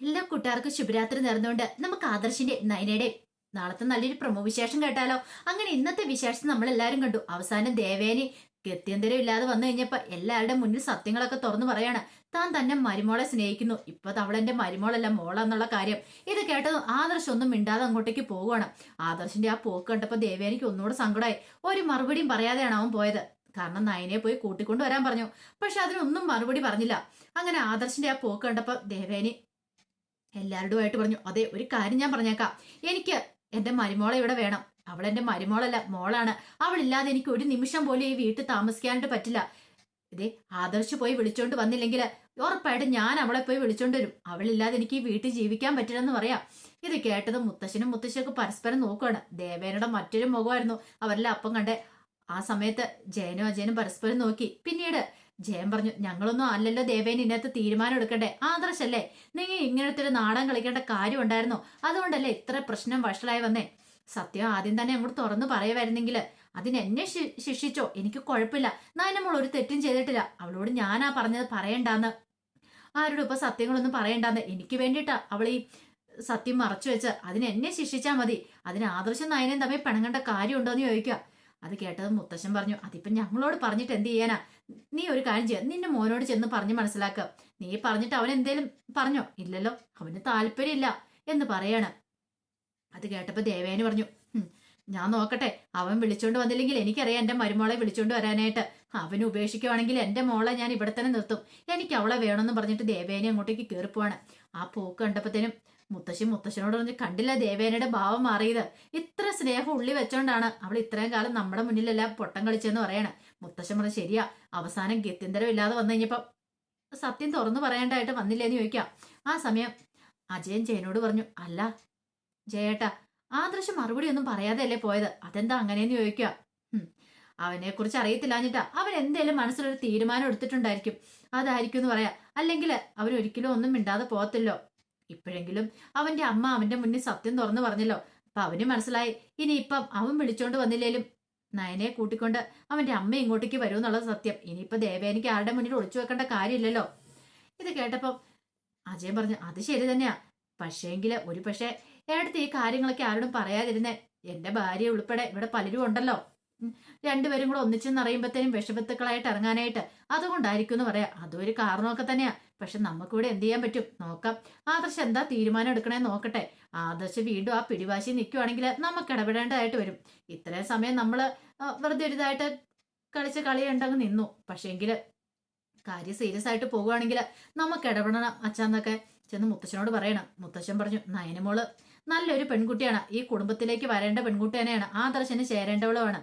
എല്ലാ കൂട്ടുകാർക്കും ശുഭരാത്രി നേർന്നുകൊണ്ട് നമുക്ക് ആദർശിന്റെ നയനയുടെ നാളത്തെ നല്ലൊരു പ്രമോ വിശേഷം കേട്ടാലോ? അങ്ങനെ ഇന്നത്തെ വിശേഷം നമ്മൾ എല്ലാവരും കണ്ടു. അവസാനം ദേവേനി ഗത്യന്തരം ഇല്ലാതെ വന്നു കഴിഞ്ഞപ്പോ എല്ലാവരുടെ മുന്നിൽ സത്യങ്ങളൊക്കെ തുറന്നു പറയാണ്. താൻ തന്നെ മരുമോളെ സ്നേഹിക്കുന്നു. ഇപ്പൊ തവളെന്റെ മരുമോളല്ല മോളെന്നുള്ള കാര്യം. ഇത് കേട്ടത് ആദർശ് ഒന്നും മിണ്ടാതെ അങ്ങോട്ടേക്ക് പോവുകയാണ് ആദർശിന്റെ ആ പോക്ക് കണ്ടപ്പോ ദേവേനിക്ക് ഒന്നുകൂടെ സങ്കടമായി ഒരു മറുപടിയും പറയാതെയാണ് അവൻ പോയത്. കാരണം നയനെ പോയി കൂട്ടിക്കൊണ്ടു വരാൻ പറഞ്ഞു. പക്ഷെ അതിനൊന്നും മറുപടി പറഞ്ഞില്ല. അങ്ങനെ ആദർശിന്റെ ആ പോക്ക് കണ്ടപ്പോ ദേവേനി എല്ലാവരോടുമായിട്ട് പറഞ്ഞു അതെ ഒരു കാര്യം ഞാൻ പറഞ്ഞേക്കാം. എനിക്ക് എന്റെ മരുമോളെ ഇവിടെ വേണം. അവൾ എന്റെ മരുമോളല്ല മോളാണ്. അവളില്ലാതെ എനിക്ക് ഒരു നിമിഷം പോലും ഈ വീട്ടിൽ താമസിക്കാനായിട്ട് പറ്റില്ല. ഇതേ ആദർശ് പോയി വിളിച്ചോണ്ട് വന്നില്ലെങ്കിൽ ഉറപ്പായിട്ട് ഞാൻ അവളെ പോയി വിളിച്ചോണ്ട് വരും. അവളില്ലാതെ എനിക്ക് ഈ വീട്ടിൽ ജീവിക്കാൻ പറ്റില്ലെന്ന് പറയാം. ഇത് കേട്ടത് മുത്തശ്ശനും മുത്തശ്ശിയൊക്കെ പരസ്പരം നോക്കുകയാണ് ദേവേനയുടെ മറ്റൊരു മുഖമായിരുന്നു അവരെല്ലാം അപ്പം കണ്ടേ ആ സമയത്ത് ജയനും അജയനും പരസ്പരം നോക്കി. പിന്നീട് ജയൻ പറഞ്ഞു ഞങ്ങളൊന്നും അല്ലല്ലോ ദേവേന് ഇതിനകത്ത് തീരുമാനം എടുക്കണ്ടേ? ആദർശല്ലേ? നിങ്ങൾ ഇങ്ങനത്തെ ഒരു നാടൻ കളിക്കേണ്ട കാര്യം ഉണ്ടായിരുന്നോ? അതുകൊണ്ടല്ലേ ഇത്ര പ്രശ്നം വഷളായി വന്നേ? സത്യം ആദ്യം തന്നെ അങ്ങോട്ട് തുറന്നു പറയുമായിരുന്നെങ്കിൽ അതിനെന്നെ ശിക്ഷിച്ചോ? എനിക്ക് കുഴപ്പമില്ല. നായനമ്മൾ ഒരു തെറ്റും ചെയ്തിട്ടില്ല. അവളോട് ഞാനാ പറഞ്ഞത് പറയണ്ടാന്ന്. ആരോടും ഇപ്പൊ സത്യങ്ങളൊന്നും പറയണ്ടാന്ന്. എനിക്ക് വേണ്ടിയിട്ടാ അവൾ ഈ സത്യം മറച്ചു വെച്ച് അതിനെന്നെ ശിക്ഷിച്ചാൽ മതി. അതിന് ആദർശം നയനയും തമ്മിൽ പിണങ്ങേണ്ട കാര്യമുണ്ടോന്ന് ചോദിക്കുക അത് കേട്ടത് മുത്തശ്ശൻ പറഞ്ഞു അതിപ്പം ഞങ്ങളോട് പറഞ്ഞിട്ട് എന്ത് ചെയ്യാനാ? നീ ഒരു കാര്യം ചെയ്യാം നിന്റെ മോനോട് ചെന്ന് പറഞ്ഞ് മനസ്സിലാക്കുക നീ പറഞ്ഞിട്ട് അവൻ എന്തേലും പറഞ്ഞോ? ഇല്ലല്ലോ അവന് താല്പര്യമില്ല എന്ന് പറയാണ്. അത് കേട്ടപ്പോ ദേവേന് പറഞ്ഞു ഞാൻ നോക്കട്ടെ അവൻ വിളിച്ചോണ്ട് വന്നില്ലെങ്കിൽ എനിക്കറിയാം എന്റെ മരുമോളെ വിളിച്ചോണ്ട് വരാനായിട്ട്. അവന് ഉപേക്ഷിക്കുവാണെങ്കിൽ എന്റെ മോളെ ഞാൻ ഇവിടെ തന്നെ നിർത്തും. എനിക്ക് അവളെ വേണമെന്ന് പറഞ്ഞിട്ട് ദേവേനെ അങ്ങോട്ടേക്ക് കയറിപ്പോവാണ്. ആ പോക്ക് കണ്ടപ്പത്തേനും മുത്തശ്ശി മുത്തശ്ശനോട് പറഞ്ഞ് കണ്ടില്ല ദേവേനയുടെ ഭാവം മാറിയത്. ഇത്ര സ്നേഹം ഉള്ളി വെച്ചോണ്ടാണ്. അവൾ ഇത്രയും കാലം നമ്മുടെ മുന്നിലെല്ലാം പൊട്ടം കളിച്ചെന്ന് പറയണേ. മുത്തശ്ശൻ പറഞ്ഞ ശരിയാ അവസാനം ഗത്യന്തരം ഇല്ലാതെ വന്നു കഴിഞ്ഞപ്പം സത്യം തുറന്നു പറയേണ്ടതായിട്ട് വന്നില്ലേന്ന് ചോദിക്കാം. ആ സമയം അജയൻ ജയനോട് പറഞ്ഞു അല്ല ജയേട്ടാ ദൃശ്യം മറുപടി ഒന്നും പറയാതെ അല്ലേ പോയത്? അതെന്താ അങ്ങനെയെന്ന് ചോദിക്കുക. അവനെ കുറിച്ച് അറിയത്തില്ലാഞ്ഞിട്ടാ അവൻ എന്തേലും മനസ്സിലൊരു തീരുമാനം എടുത്തിട്ടുണ്ടായിരിക്കും. അതായിരിക്കും എന്ന് പറയാ. അല്ലെങ്കിൽ അവൻ ഒരിക്കലും ഒന്നും മിണ്ടാതെ പോകത്തില്ലോ. ഇപ്പോഴെങ്കിലും അവന്റെ അമ്മ അവന്റെ മുന്നിൽ സത്യം തുറന്നു പറഞ്ഞല്ലോ. അപ്പൊ അവന് മനസ്സിലായി. ഇനി ഇപ്പം അവൻ വിളിച്ചോണ്ട് വന്നില്ലേലും നയനെ കൂട്ടിക്കൊണ്ട് അവന്റെ അമ്മ ഇങ്ങോട്ടേക്ക് വരുമെന്നുള്ളത് സത്യം. ഇനിയിപ്പോ ദേവേനിക്ക് ആരുടെ മുന്നിൽ ഒളിച്ചു വെക്കേണ്ട കാര്യമില്ലല്ലോ. ഇത് കേട്ടപ്പം അജയൻ പറഞ്ഞു അത് ശരി തന്നെയാ. പക്ഷേങ്കിൽ ഒരു പക്ഷേ ഏടത്ത് ഈ കാര്യങ്ങളൊക്കെ ആരോടും പറയാതിരുന്നേ എന്റെ ഭാര്യ ഉൾപ്പെടെ ഇവിടെ പലരും ഉണ്ടല്ലോ. രണ്ടുപേരും കൂടെ ഒന്നിച്ചെന്ന് അറിയുമ്പോഴത്തേനും വിഷപത്തുക്കളായിട്ട് ഇറങ്ങാനായിട്ട് അതുകൊണ്ടായിരിക്കും എന്ന് പറയാം അതൊരു കാരണമൊക്കെ തന്നെയാ. പക്ഷെ നമുക്കിവിടെ എന്ത് ചെയ്യാൻ പറ്റും? നോക്കാം. ആദർശ് എന്താ തീരുമാനം എടുക്കണേ നോക്കട്ടെ. ആദർശ് വീണ്ടും ആ പിടിവാശി നിൽക്കുവാണെങ്കിൽ നമുക്ക് ഇടപെടേണ്ടതായിട്ട് വരും. ഇത്രയും സമയം നമ്മൾ വെറുതെ ഒരിതായിട്ട് കളിച്ച കളി ഉണ്ടങ്ങ് നിന്നു. പക്ഷേങ്കിൽ കാര്യം സീരിയസ് ആയിട്ട് പോകുവാണെങ്കിൽ നമുക്ക് ഇടപെടണം അച്ഛന്നൊക്കെ ചെന്ന് മുത്തശ്ശനോട് പറയണം. മുത്തശ്ശൻ പറഞ്ഞു നയനമോൾ നല്ലൊരു പെൺകുട്ടിയാണ്. ഈ കുടുംബത്തിലേക്ക് വരേണ്ട പെൺകുട്ടി തന്നെയാണ്. ആദർശന് ചേരേണ്ടവളുമാണ്.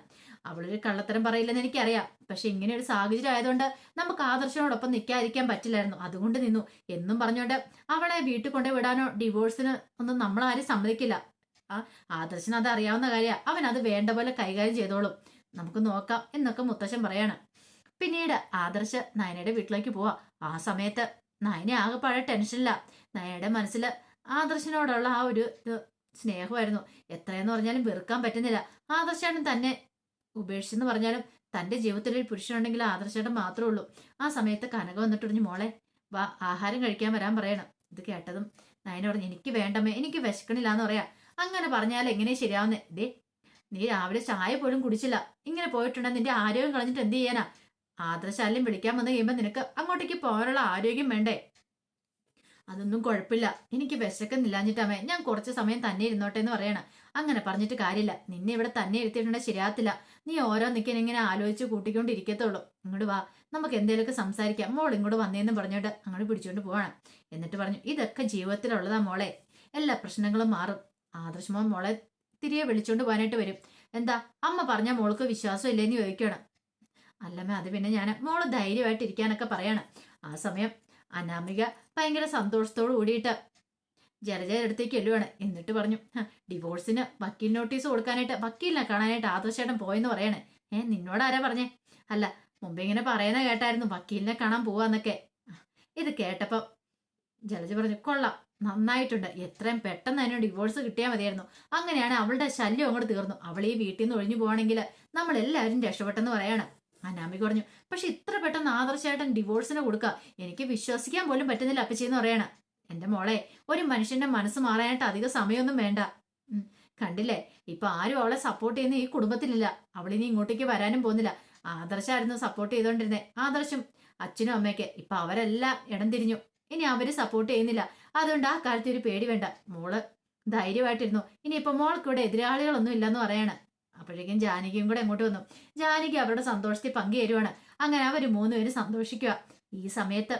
അവളൊരു കള്ളത്തരം പറയില്ലെന്ന് എനിക്കറിയാം. പക്ഷെ ഇങ്ങനെ ഒരു സാഹചര്യം ആയതുകൊണ്ട് നമുക്ക് ആദർശനോടൊപ്പം നിൽക്കാതിരിക്കാൻ പറ്റില്ലായിരുന്നു. അതുകൊണ്ട് നിന്നു. എന്നും പറഞ്ഞുകൊണ്ട് അവളെ വീട്ടിൽ കൊണ്ടു വിടാനോ ഡിവോഴ്സിന് ഒന്നും നമ്മളാരും സമ്മതിക്കില്ല. ആ ആദർശന് അത് അറിയാവുന്ന കാര്യമാണ് അവൻ അത് വേണ്ട പോലെ കൈകാര്യം ചെയ്തോളും. നമുക്ക് നോക്കാം എന്നൊക്കെ മുത്തശ്ശൻ പറയാണ്. പിന്നീട് ആദർശ് നയനയുടെ വീട്ടിലേക്ക് പോവാ. ആ സമയത്ത് നയന പഴയ ടെൻഷനില്ല നയനയുടെ മനസ്സിൽ ആദർശനോടുള്ള ആ ഒരു സ്നേഹമായിരുന്നു. എത്രയെന്ന് പറഞ്ഞാലും വെറുക്കാൻ പറ്റുന്നില്ല. ആദർശാണ് തന്നെ ഉപേക്ഷിച്ചെന്ന് പറഞ്ഞാലും തന്റെ ജീവിതത്തിൽ ഒരു പുരുഷനുണ്ടെങ്കിൽ ആദർശേട്ടൻ മാത്രമേ ഉള്ളൂ. ആ സമയത്ത് കനക വന്നിട്ട് പറഞ്ഞു മോളെ വാ ആഹാരം കഴിക്കാൻ വരാൻ പറയണം. ഇത് കേട്ടതും നയന പറഞ്ഞു എനിക്ക് വേണ്ടമേ എനിക്ക് വിശക്കണില്ല എന്ന് പറയാ. അങ്ങനെ പറഞ്ഞാൽ എങ്ങനെ ശരിയാവുന്നേ? ദേ നീ രാവിലെ ചായ പോലും കുടിച്ചില്ല. ഇങ്ങനെ പോയിട്ടുണ്ടെങ്കിൽ നിന്റെ ആരോഗ്യം കളഞ്ഞിട്ട് എന്ത് ചെയ്യാനാ? ആദർശാലയം വിളിക്കാൻ വന്നു കഴിയുമ്പോൾ നിനക്ക് അങ്ങോട്ടേക്ക് പോകാനുള്ള ആരോഗ്യം വേണ്ടേ? അതൊന്നും കുഴപ്പമില്ല. എനിക്ക് വിശക്കുന്നില്ലാഞ്ഞിട്ടമ്മേ ഞാൻ കുറച്ച് സമയം തന്നെ ഇരുന്നോട്ടെ എന്ന് പറയണം. അങ്ങനെ പറഞ്ഞിട്ട് കാര്യമില്ല. നിന്നെ ഇവിടെ തന്നെ ഇരുത്തിയിട്ടുണ്ടെങ്കിൽ ശരിയാത്തില്ല നീ ഓരോ നിൽക്കാൻ ഇങ്ങനെ ആലോചിച്ച് കൂട്ടിക്കൊണ്ടിരിക്കത്തുള്ളൂ. ഇങ്ങോട്ട് വാ. നമുക്ക് എന്തേലൊക്കെ സംസാരിക്കാം. മോൾ ഇങ്ങോട്ട് വന്നേന്ന് പറഞ്ഞോട്ട് അങ്ങോട്ട് പിടിച്ചോണ്ട് പോവാണ്. എന്നിട്ട് പറഞ്ഞു ഇതൊക്കെ ജീവിതത്തിലുള്ളതാ മോളെ. എല്ലാ പ്രശ്നങ്ങളും മാറും. ആദർശമോ മോളെ തിരികെ വിളിച്ചോണ്ട് പോകാനായിട്ട് വരും. എന്താ? അമ്മ പറഞ്ഞ മോൾക്ക് വിശ്വാസം ഇല്ലേന്ന് ചോദിക്കണം. അല്ലമ്മ അത് പിന്നെ ഞാൻ മോൾ ധൈര്യമായിട്ടിരിക്കാനൊക്കെ പറയാണ്. ആ സമയം അനാമിക ഭയങ്കര സന്തോഷത്തോട് കൂടിയിട്ട് ജലജയുടെ അടുത്തേക്ക് എല്ലുവാണ് എന്നിട്ട് പറഞ്ഞു "ഹ, ഡിവോഴ്സിന് വക്കീൽ നോട്ടീസ് കൊടുക്കാനായിട്ട് വക്കീലിനെ കാണാനായിട്ട് ആദർശേട്ടൻ പോയെന്ന് പറയണേ. ഏ നിന്നോട് ആരാ പറഞ്ഞേ? അല്ല മുമ്പ് ഇങ്ങനെ പറയുന്ന കേട്ടായിരുന്നു വക്കീലിനെ കാണാൻ പോവാന്നൊക്കെ. ഇത് കേട്ടപ്പം ജലജ പറഞ്ഞു കൊള്ളാം നന്നായിട്ടുണ്ട്. എത്രയും പെട്ടെന്ന് അതിന് ഡിവോഴ്സ് കിട്ടിയാൽ മതിയായിരുന്നു. അങ്ങനെയാണ് അവളുടെ ശല്യം അങ്ങോട്ട് തീർന്നു. അവൾ ഈ വീട്ടിൽ നിന്ന് ഒഴിഞ്ഞു പോവാണെങ്കിൽ നമ്മൾ എല്ലാവരും രക്ഷപ്പെട്ടെന്ന് പറയാണ്. അനാമിക പറഞ്ഞു പക്ഷെ ഇത്ര പെട്ടെന്ന് ആദർശായിട്ടൻ ഡിവോഴ്സിന് കൊടുക്കുക എനിക്ക് വിശ്വസിക്കാൻ പോലും പറ്റുന്നില്ല അപ്പച്ചി എന്ന് പറയണ. എന്റെ മോളെ ഒരു മനുഷ്യന്റെ മനസ്സ് മാറാനായിട്ട് അധിക സമയമൊന്നും വേണ്ട. കണ്ടില്ലേ? ഇപ്പൊ ആരും അവളെ സപ്പോർട്ട് ചെയ്യുന്ന ഈ കുടുംബത്തിലില്ല. അവളിനി ഇങ്ങോട്ടേക്ക് വരാനും പോകുന്നില്ല. ആദർശായിരുന്നു സപ്പോർട്ട് ചെയ്തോണ്ടിരുന്നേ. ആദർശം അച്ഛനും അമ്മയൊക്കെ ഇപ്പൊ അവരെല്ലാം ഇടം തിരിഞ്ഞു. ഇനി അവർ സപ്പോർട്ട് ചെയ്യുന്നില്ല. അതുകൊണ്ട് ആ കാര്യത്തിൽ ഒരു പേടി വേണ്ട. മോൾ ധൈര്യമായിട്ടിരുന്നു. ഇനിയിപ്പോ മോൾക്ക് ഇവിടെ എതിരാളികളൊന്നും ഇല്ലെന്ന് പറയാണ്. അപ്പോഴേക്കും ജാനകിയും കൂടെ അങ്ങോട്ട് വന്നു. ജാനകി അവരുടെ സന്തോഷത്തിൽ പങ്കുചേരുവാണ്. അങ്ങനെ അവർ മൂന്നുപേരും സന്തോഷിക്കുക. ഈ സമയത്ത്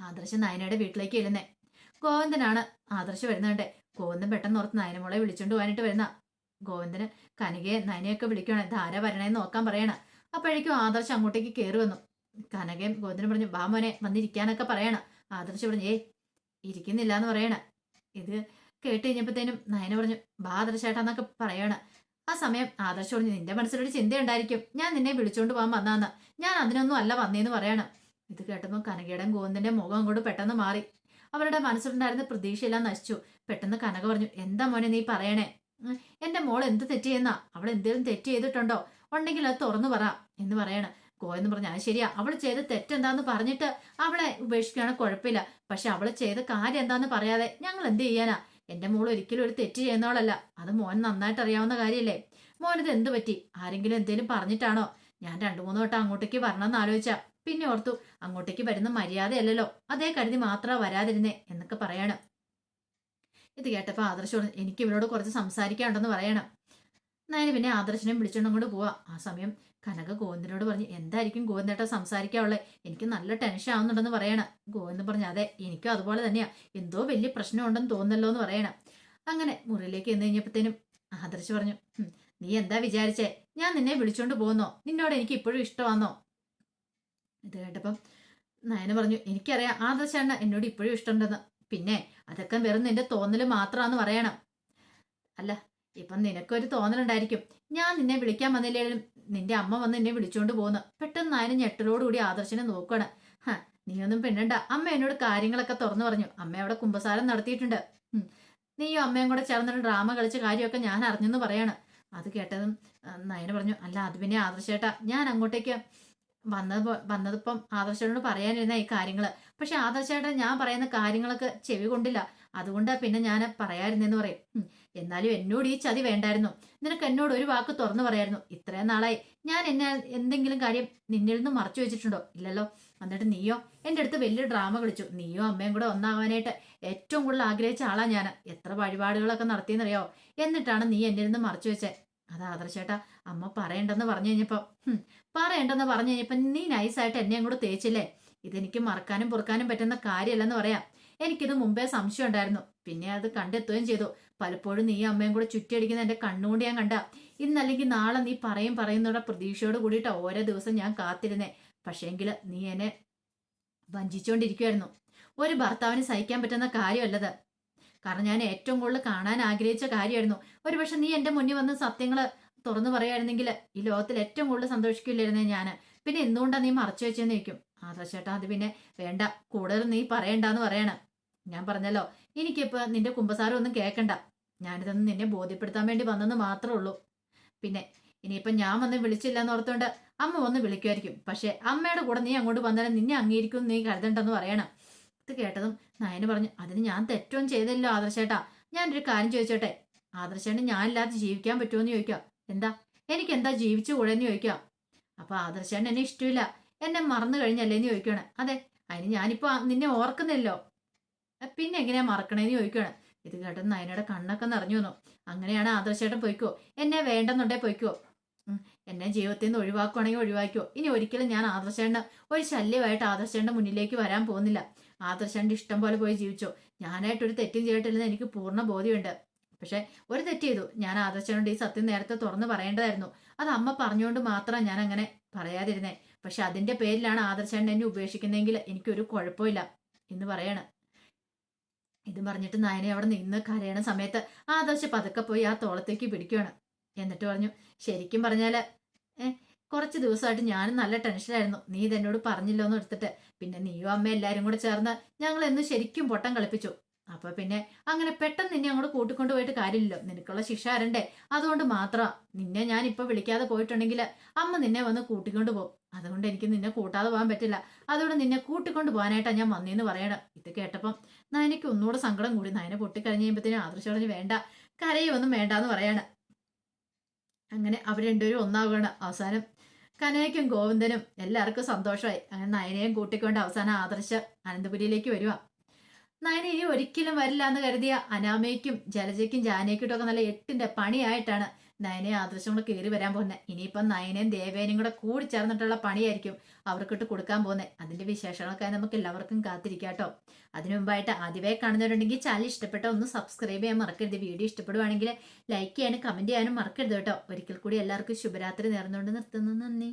ആദർശ നയനയുടെ വീട്ടിലേക്ക് വരുന്നേ ഗോവിന്ദനാണ് ആദർശ് വരുന്നുണ്ട് ഗോവിന്ദൻ പെട്ടെന്ന് ഓർത്ത് നയനമോളെ വിളിച്ചോണ്ട് പോകാനായിട്ട് വരുന്ന. ഗോവിന്ദന് കനകയെ നയനയൊക്കെ വിളിക്കുകയാണ് ധാര വരണേന്ന് നോക്കാൻ പറയണ. അപ്പോഴേക്കും ആദർശ് അങ്ങോട്ടേക്ക് കയറി വന്നു. കനകയും ഗോവിന്ദനും പറഞ്ഞു ബാ മോനെ വന്നിരിക്കാനൊക്കെ പറയണ. ആദർശ് പറഞ്ഞു ഏ ഇരിക്കുന്നില്ല എന്ന് പറയണ. ഇത് കേട്ട് കഴിഞ്ഞപ്പോഴത്തേനും നയന പറഞ്ഞു ബാ ആദർശേട്ടാന്നൊക്കെ പറയണ. ആ സമയം ആദർശോട് നിന്റെ മനസ്സിലൊരു ചിന്തയുണ്ടായിരിക്കും. ഞാൻ നിന്നെ വിളിച്ചോണ്ട് പോകാൻ വന്നാന്ന് ഞാൻ അതിനൊന്നും അല്ല വന്നേന്ന് പറയണം. ഇത് കേട്ടപ്പോൾ കനകയുടെ ഗോവിന്ദന്റെ മുഖം അങ്ങോട്ട് പെട്ടെന്ന് മാറി. അവരുടെ മനസ്സിലുണ്ടായിരുന്ന പ്രതീക്ഷയെല്ലാം നശിച്ചു. പെട്ടെന്ന് കനക പറഞ്ഞു എന്താ മോനെ നീ പറയണേ? എന്റെ മോൾ എന്ത് തെറ്റ് അവൾ എന്തെങ്കിലും തെറ്റ് ചെയ്തിട്ടുണ്ടോ? ഉണ്ടെങ്കിൽ അത് തുറന്നു പറ എന്ന് പറയണ. ഗോയെന്ന് പറഞ്ഞു അത് ശരിയാ. അവൾ ചെയ്ത തെറ്റെന്താന്ന് പറഞ്ഞിട്ട് അവളെ ഉപേക്ഷിക്കുകയാണ് കുഴപ്പമില്ല. പക്ഷെ അവൾ ചെയ്ത കാര്യം എന്താന്ന് പറയാതെ ഞങ്ങൾ എന്ത് ചെയ്യാനാ? എന്റെ മോൾ ഒരിക്കലും ഒരു തെറ്റ് ചെയ്യുന്നവളല്ല. അത് മോൻ നന്നായിട്ട് അറിയാവുന്ന കാര്യമല്ലേ ഇത് എന്ത് പറ്റി? ആരെങ്കിലും എന്തേലും പറഞ്ഞിട്ടാണോ? ഞാൻ രണ്ടു മൂന്ന് വട്ടം അങ്ങോട്ടേക്ക് വരണം എന്ന് ആലോചിച്ചാ. പിന്നെ ഓർത്തു അങ്ങോട്ടേക്ക് വരുന്ന മര്യാദയല്ലല്ലോ. അതേ കരുതി മാത്രമാ വരാതിരുന്നേ എന്നൊക്കെ പറയണം. ഇത് കേട്ടപ്പോ ആദർശോട് എനിക്ക് ഇവരോട് കുറച്ച് സംസാരിക്കാനുണ്ടെന്ന് പറയണം. നയന് പിന്നെ ആദർശനെയും വിളിച്ചോണ്ടും കൊണ്ട് പോവാ. ആ സമയം കനക ഗോവിന്ദനോട് പറഞ്ഞു എന്തായിരിക്കും ഗോവിന്ദേട്ട സംസാരിക്കാനുള്ളത് എനിക്ക് നല്ല ടെൻഷൻ ആവുന്നുണ്ടെന്ന് പറയണം. ഗോവിന്ദൻ പറഞ്ഞു അതെ എനിക്കും അതുപോലെ തന്നെയാ. എന്തോ വലിയ പ്രശ്നമുണ്ടെന്ന് തോന്നല്ലോ എന്ന് പറയണം. അങ്ങനെ മുറിയിലേക്ക് എന്ന് കഴിഞ്ഞപ്പോഴത്തേനും ആദർശ് പറഞ്ഞു നീ എന്താ വിചാരിച്ചേ? ഞാൻ നിന്നെ വിളിച്ചോണ്ട് പോകുന്നോ? നിന്നോട് എനിക്ക് ഇപ്പോഴും ഇഷ്ടമാണോ ഇത് കേട്ടപ്പം നയന പറഞ്ഞു എനിക്കറിയാം ആദർശാണ് എന്നോട് ഇപ്പോഴും ഇഷ്ടമുണ്ടെന്ന്. പിന്നെ അതൊക്കെ വെറും നിന്റെ തോന്നൽ മാത്രമാന്ന് പറയണം. അല്ല ഇപ്പം നിനക്കൊരു തോന്നലുണ്ടായിരിക്കും. ഞാൻ നിന്നെ വിളിക്കാൻ വന്നില്ലേലും നിന്റെ അമ്മ വന്ന് എന്നെ വിളിച്ചോണ്ട് പോകുന്നു പെട്ടെന്ന് നായന ഞെട്ടലോടുകൂടി ആദർശനെ നോക്കണം ഹ നീയൊന്നും പെണ്ണണ്ട അമ്മ എന്നോട് കാര്യങ്ങളൊക്കെ തുറന്നു പറഞ്ഞു. അമ്മ അവിടെ കുമ്പസാരം നടത്തിയിട്ടുണ്ട്. നീയും അമ്മയും കൂടെ ചേർന്നൊരു ഡ്രാമ കളിച്ച കാര്യമൊക്കെ ഞാൻ അറിഞ്ഞെന്ന് പറയാണ്. അത് കേട്ടതും നയന പറഞ്ഞു അല്ല അത് പിന്നെ ആദർശേട്ടാ. ഞാൻ അങ്ങോട്ടേക്ക് വന്നത് വന്നതിപ്പം ആദർശനോട് പറയാനിരുന്ന ഈ കാര്യങ്ങൾ. പക്ഷെ ആദർശേട്ടൻ ഞാൻ പറയുന്ന കാര്യങ്ങളൊക്കെ ചെവി കൊണ്ടില്ല. അതുകൊണ്ടാ പിന്നെ ഞാൻ പറയാമായിരുന്നെന്ന് പറയും. എന്നാലും എന്നോട് ഈ ചതി വേണ്ടായിരുന്നു. നിനക്ക് എന്നോട് ഒരു വാക്ക് തുറന്നു പറയായിരുന്നു. ഇത്രയും നാളായി ഞാൻ എന്നെ എന്തെങ്കിലും കാര്യം നിന്നിൽ നിന്ന് മറച്ചു വെച്ചിട്ടുണ്ടോ? ഇല്ലല്ലോ. എന്നിട്ട് നീയോ? എന്റെ അടുത്ത് വലിയ ഡ്രാമ കളിച്ചു നീയോ അമ്മയും കൂടെ ഒന്നാവാനായിട്ട് ഏറ്റവും കൂടുതൽ ആഗ്രഹിച്ച ആളാ ഞാൻ എത്ര വഴിപാടുകളൊക്കെ നടത്തിയെന്നറിയോ? എന്നിട്ടാണ് നീ എന്നിൽ നിന്ന് മറച്ചു വെച്ചേ. അത് ആദർശേട്ടാ അമ്മ പറയണ്ടെന്ന് പറഞ്ഞു കഴിഞ്ഞപ്പോ പറയണ്ടെന്ന് പറഞ്ഞു കഴിഞ്ഞപ്പോ നീ നൈസായിട്ട് എന്നെ അങ്ങോട്ട് തേച്ചില്ലേ? ഇതെനിക്ക് മറക്കാനും പൊറുക്കാനും പറ്റുന്ന കാര്യമല്ലെന്ന് പറയാം. എനിക്കിത് മുമ്പേ സംശയം ഉണ്ടായിരുന്നു പിന്നെ അത് കണ്ടെത്തുകയും ചെയ്തു. പലപ്പോഴും നീ അമ്മയും കൂടെ ചുറ്റിയടിക്കുന്ന എന്റെ കണ്ണുകൊണ്ട് ഞാൻ കണ്ട. ഇന്നല്ലെങ്കിൽ നാളെ നീ പറയും പറയുന്നുള്ള പ്രതീക്ഷയോട് കൂടിയിട്ട് ഓരോ ദിവസം ഞാൻ കാത്തിരുന്നേ. പക്ഷേങ്കിൽ നീ എന്നെ വഞ്ചിച്ചുകൊണ്ടിരിക്കുമായിരുന്നു ഒരു ഭർത്താവിന് സഹിക്കാൻ പറ്റുന്ന കാര്യമല്ലത്. കാരണം ഞാൻ ഏറ്റവും കൂടുതൽ കാണാൻ ആഗ്രഹിച്ച കാര്യമായിരുന്നു. ഒരുപക്ഷെ നീ എന്റെ മുന്നിൽ വന്ന് സത്യങ്ങൾ തുറന്നു പറയായിരുന്നെങ്കിൽ ഈ ലോകത്തിൽ ഏറ്റവും കൂടുതൽ സന്തോഷിക്കില്ലായിരുന്നേ ഞാൻ പിന്നെ എന്തുകൊണ്ടാണ് നീ മറച്ചു വെച്ചെന്ന് ചോദിക്കും. ആദർശേട്ടാ അത് പിന്നെ വേണ്ട. കൂടുതൽ നീ പറയണ്ടെന്ന് പറയണം. ഞാൻ പറഞ്ഞല്ലോ എനിക്കിപ്പോ നിന്റെ കുമ്പസാരം ഒന്നും കേൾക്കണ്ട ഞാനിതൊന്നും നിന്നെ ബോധ്യപ്പെടുത്താൻ വേണ്ടി വന്നെന്ന് മാത്രമേ ഉള്ളൂ. പിന്നെ ഇനിയിപ്പം ഞാൻ വന്ന് വിളിച്ചില്ല എന്ന് ഓർത്തുകൊണ്ട് അമ്മ വന്ന് വിളിക്കുമായിരിക്കും പക്ഷെ അമ്മയുടെ കൂടെ നീ അങ്ങോട്ട് വന്നാലും നിന്നെ അംഗീകരിക്കും നീ കരുതണ്ടെന്ന് പറയണം. ഇത് കേട്ടതും നയന് പറഞ്ഞു അതിന് ഞാൻ തെറ്റൊന്നും ചെയ്തില്ലോ ആദർശേട്ടാ. ഞാനൊരു കാര്യം ചോദിച്ചോട്ടെ? ആദർശേട്ടൻ ഞാനില്ലാതെ ജീവിക്കാൻ പറ്റുമോ എന്ന് ചോദിക്കാം. എന്താ? എനിക്ക് എന്താ ജീവിച്ചു കൂടെന്ന് ചോദിക്കാം. അപ്പൊ ആദർശേട്ടൻ എന്നെ ഇഷ്ടമില്ല. എന്നെ മറന്നു കഴിഞ്ഞല്ലേ എന്ന് ചോദിക്കുകയാണ് അതെ അതിന് ഞാനിപ്പോ നിന്നെ ഓർക്കുന്നില്ലോ "എ, പിന്നെ എങ്ങനെയാ മറക്കണേന്ന് ചോദിക്കുകയാണ് ഇത് കേട്ടെന്ന് നയനയുടെ കണ്ണൊക്കെ നിറഞ്ഞു വന്നു. അങ്ങനെയാണ് ആദർശേട്ടൻ പൊയ്ക്കോ? എന്നെ വേണ്ടെന്നുണ്ടേ പൊയ്ക്കോ? എന്നെ ജീവിതത്തിൽ നിന്ന് ഒഴിവാക്കുവാണെങ്കിൽ ഒഴിവാക്കിയോ ഇനി ഒരിക്കലും ഞാൻ ആദർശേണ്ട ഒരു ശല്യമായിട്ട് ആദർശേണ്ട മുന്നിലേക്ക് വരാൻ പോകുന്നില്ല. ആദർശേണ്ട ഇഷ്ടം പോലെ പോയി ജീവിച്ചോ? ഞാനായിട്ടൊരു തെറ്റും ചെയ്തിട്ടില്ലെന്ന് എനിക്ക് പൂർണ ബോധ്യമുണ്ട്. പക്ഷെ ഒരു തെറ്റ് ചെയ്തു. ഞാൻ ആദർശനോട് ഈ സത്യം നേരത്തെ തുറന്ന് പറയേണ്ടതായിരുന്നു. അത് അമ്മ പറഞ്ഞുകൊണ്ട് മാത്രം ഞാൻ അങ്ങനെ പറയാതിരുന്നേ. പക്ഷെ അതിന്റെ പേരിലാണ് ആദർശേട്ടൻ എന്നെ ഉപേക്ഷിക്കുന്നതെങ്കിൽ എനിക്കൊരു കുഴപ്പമില്ല എന്ന് പറയാണ്. ഇത് പറഞ്ഞിട്ട് നയനെ അവിടെ നിന്ന് കരയണ സമയത്ത് ആദർശ് പതുക്കെ പോയി ആ തോളത്തേക്ക് പിടിക്കുകയാണ്. എന്നിട്ട് പറഞ്ഞു ശരിക്കും പറഞ്ഞാൽ ഏ കുറച്ച് ദിവസമായിട്ട് ഞാനും നല്ല ടെൻഷനായിരുന്നു നീ ഇതെന്നോട് പറഞ്ഞില്ലോ എന്ന് എടുത്തിട്ട്. പിന്നെ നീയും അമ്മ എല്ലാരും കൂടെ ചേർന്ന് ഞങ്ങൾ എന്ന് ശരിക്കും പൊട്ടം കളിപ്പിച്ചു. അപ്പൊ പിന്നെ അങ്ങനെ പെട്ടെന്ന് നിന്നെ അങ്ങോട്ട് കൂട്ടിക്കൊണ്ട് പോയിട്ട് കാര്യമില്ലല്ലോ. നിനക്കുള്ള ശിക്ഷ അരണ്ടേ അതുകൊണ്ട് മാത്രം. നിന്നെ ഞാൻ ഇപ്പൊ വിളിക്കാതെ പോയിട്ടുണ്ടെങ്കിൽ അമ്മ നിന്നെ വന്ന് കൂട്ടിക്കൊണ്ട് പോകും അതുകൊണ്ട് എനിക്ക് നിന്നെ കൂട്ടാതെ പോകാൻ പറ്റില്ല. അതുകൊണ്ട് നിന്നെ കൂട്ടിക്കൊണ്ട് പോകാനായിട്ടാണ് ഞാൻ വന്നേന്ന് പറയണം. ഇത് കേട്ടപ്പം നയനയ്ക്ക് ഒന്നുകൂടെ സങ്കടം കൂടി. നയന പൊട്ടിക്കഴിഞ്ഞ് കഴിയുമ്പത്തേനും ആദർശോടഞ്ഞ് വേണ്ട. കരയൊന്നും വേണ്ടാന്ന് പറയാണ്. അങ്ങനെ അവർ രണ്ടുപേരും ഒന്നാവുകയാണ് അവസാനം. കനയ്ക്കും ഗോവിന്ദനും എല്ലാവർക്കും സന്തോഷമായി. അങ്ങനെ നയനയും കൂട്ടിക്കൊണ്ട് അവസാനം ആദർശ അനന്തപുരിയിലേക്ക് വരുക നയന ഇനി ഒരിക്കലും വരില്ല എന്ന് കരുതിയ അനാമയ്ക്കും ജലജയ്ക്കും ജാനയ്ക്കും ഒക്കെ നല്ല എട്ടിന്റെ പണിയായിട്ടാണ് നയനെ ആദർശം കൂടെ കയറി വരാൻ പോകുന്നത് ഇനിയിപ്പം നയനയും ദേവേനയും കൂടെ കൂടി ചേർന്നിട്ടുള്ള പണിയായിരിക്കും അവർക്കിട്ട് കൊടുക്കാൻ പോകുന്നത് അതിന്റെ വിശേഷങ്ങളൊക്കെ നമുക്ക് എല്ലാവർക്കും കാത്തിരിക്കാട്ടോ അതിനു മുമ്പായിട്ട് ആദ്യമായി കാണുന്നവരുണ്ടെങ്കിൽ ചാനൽ ഇഷ്ടപ്പെട്ട ഒന്ന് സബ്സ്ക്രൈബ് ചെയ്യാൻ മറക്കരുത്. വീഡിയോ ഇഷ്ടപ്പെടുവാണെങ്കിൽ ലൈക്ക് ചെയ്യാനും കമന്റ് ചെയ്യാനും മറക്കരുത് കേട്ടോ. ഒരിക്കൽ കൂടി എല്ലാവർക്കും ശുഭരാത്രി നേർന്നുകൊണ്ട് നിർത്തുന്നു. നന്ദി.